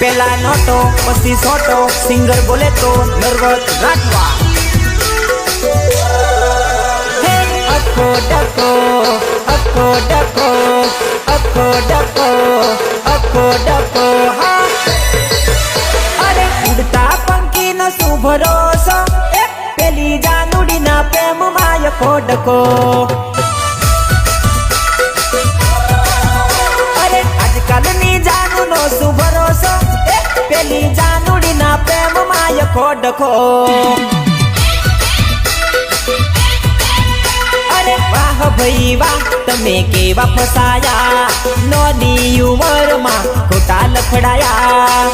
પેલા નોટો પછી સોટો સિંગર બોલે તો નર્વસ રાખવા હે, અખો ડકો અખો ડકો અખો ડકો અખો ડકો હા. અરે ઉડતા પંખી નો શું ભરોસો એ પેલી જાનુડી ના પ્રેમ માય ખોડકો પેલી જાનુડી ના પ્રેમ માય ખોડખો અરે વાહ ભાઈ વાહ, તમે કેવા ફસાયા? નોની ઉંમરમાં ખોટા લફડાયા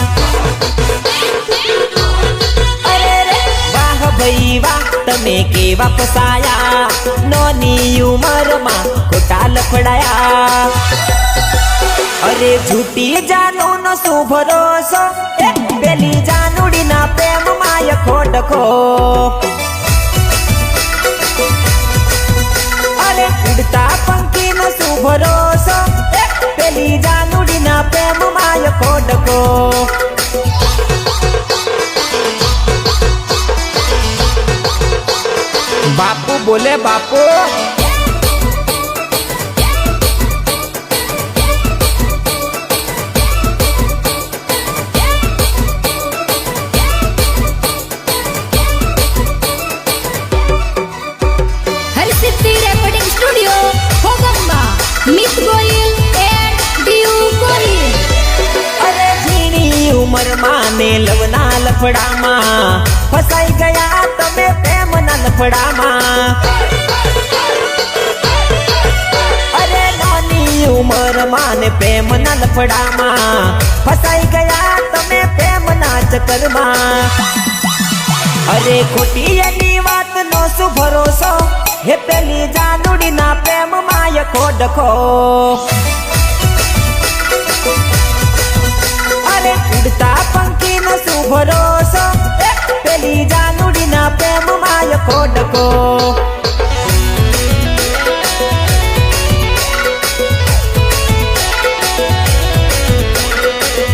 અરે રે, વાહ ભાઈ વાહ, તમે કેવા ફસાયા? નોની ઉંમરમાં ખોટા લફડાયા અરે જૂટી જાનો નો શું ભરોસો પેલી જાનુડી ના પ્રેમ માય ખોડખો અરે ઉડતા પંખી નો શું ભરોસો પેલી જાનુડી ના પ્રેમ માય ખોડકો બાપુ બોલે બાપુ. ઉંમરમાં ને લવના લફડામાં. ફસાઈ ગયા તમે પ્રેમના લફડામાં. અરે નાની ઉંમરમાં ને પ્રેમના લફડામાં. ફસાઈ ગયા તમે પ્રેમના ચક્કરમાં. અરે ખોટી એની વાત નો શું ભરોસો? હે પેલી જાનુડી ના પ્રેમ માય ખોડખો પેલી જાનુડી ના પ્રેમ માય ખોડકો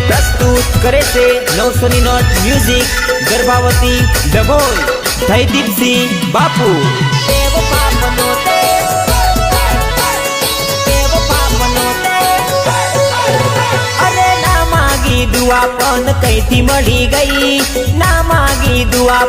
પ્રસ્તુત કરે છે નવસોની નોટ મ્યુઝિક ગર્ભાવતી ડભોલ જયદીપસિંહ બાપુ દુઆ પણ કઈથી મળી ગઈ? ના માગી દુઆ